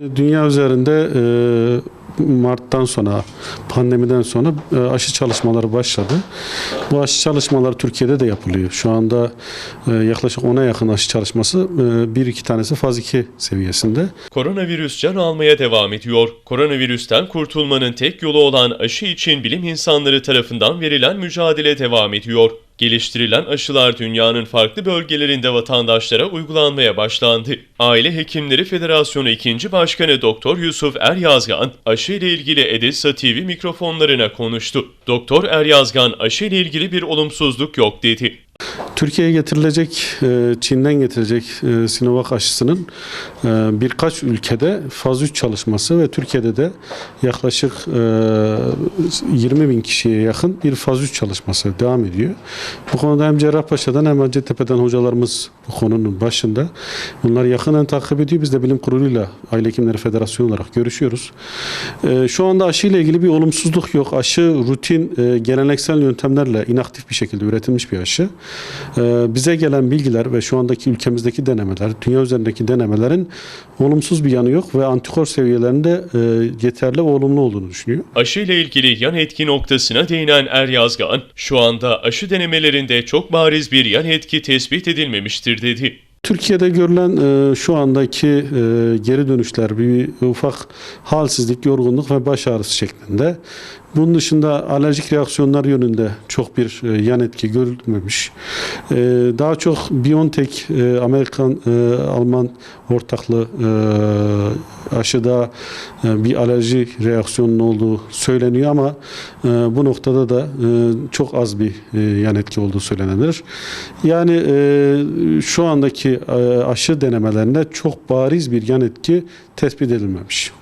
Dünya üzerinde e, Mart'tan sonra, pandemiden sonra e, aşı çalışmaları başladı. Bu aşı çalışmaları Türkiye'de de yapılıyor. Şu anda e, yaklaşık 10'a yakın aşı çalışması, e, bir iki tanesi faz 2 seviyesinde. Koronavirüs can almaya devam ediyor. Koronavirüsten kurtulmanın tek yolu olan aşı için bilim insanları tarafından verilen mücadele devam ediyor. Geliştirilen aşılar dünyanın farklı bölgelerinde vatandaşlara uygulanmaya başlandı. Aile Hekimleri Federasyonu 2. Başkanı Doktor Yusuf Eryazgan, aşı ile ilgili Edessa TV mikrofonlarına konuştu. Doktor Eryazgan aşı ile ilgili bir olumsuzluk yok dedi. Türkiye'ye getirilecek, e, Çin'den getirecek e, Sinovac aşısının e, birkaç ülkede faz 3 çalışması ve Türkiye'de de yaklaşık e, 20 bin kişiye yakın bir faz 3 çalışması devam ediyor. Bu konuda hem Cerrahpaşa'dan hem Hacettepe'den hocalarımız bu konunun başında. Bunlar yakından takip ediyor. Biz de bilim kuruluyla Aile Hekimleri Federasyonu olarak görüşüyoruz. Şu anda aşı ile ilgili bir olumsuzluk yok. Aşı rutin geleneksel yöntemlerle inaktif bir şekilde üretilmiş bir aşı. Ee, Bize gelen bilgiler ve şu andaki ülkemizdeki denemeler, dünya üzerindeki denemelerin olumsuz bir yanı yok ve antikor seviyelerinde e, yeterli ve olumlu olduğunu düşünüyor. Aşı ile ilgili yan etki noktasına değinen Eryazgan, şu anda aşı denemelerinde çok bariz bir yan etki tespit edilmemiştir dedi. Türkiye'de görülen e, şu andaki e, geri dönüşler bir ufak halsizlik, yorgunluk ve baş ağrısı şeklinde. Bunun dışında alerjik reaksiyonlar yönünde çok bir e, yan etki görülmemiş. E, daha çok BioNTech, e, Amerikan, e, Alman ortaklı e, aşıda e, bir alerji reaksiyonunun olduğu söyleniyor ama e, bu noktada da e, çok az bir yan etki olduğu söylenebilir. Yani şu andaki aşı denemelerinde çok bariz bir yan etki tespit edilmemiş.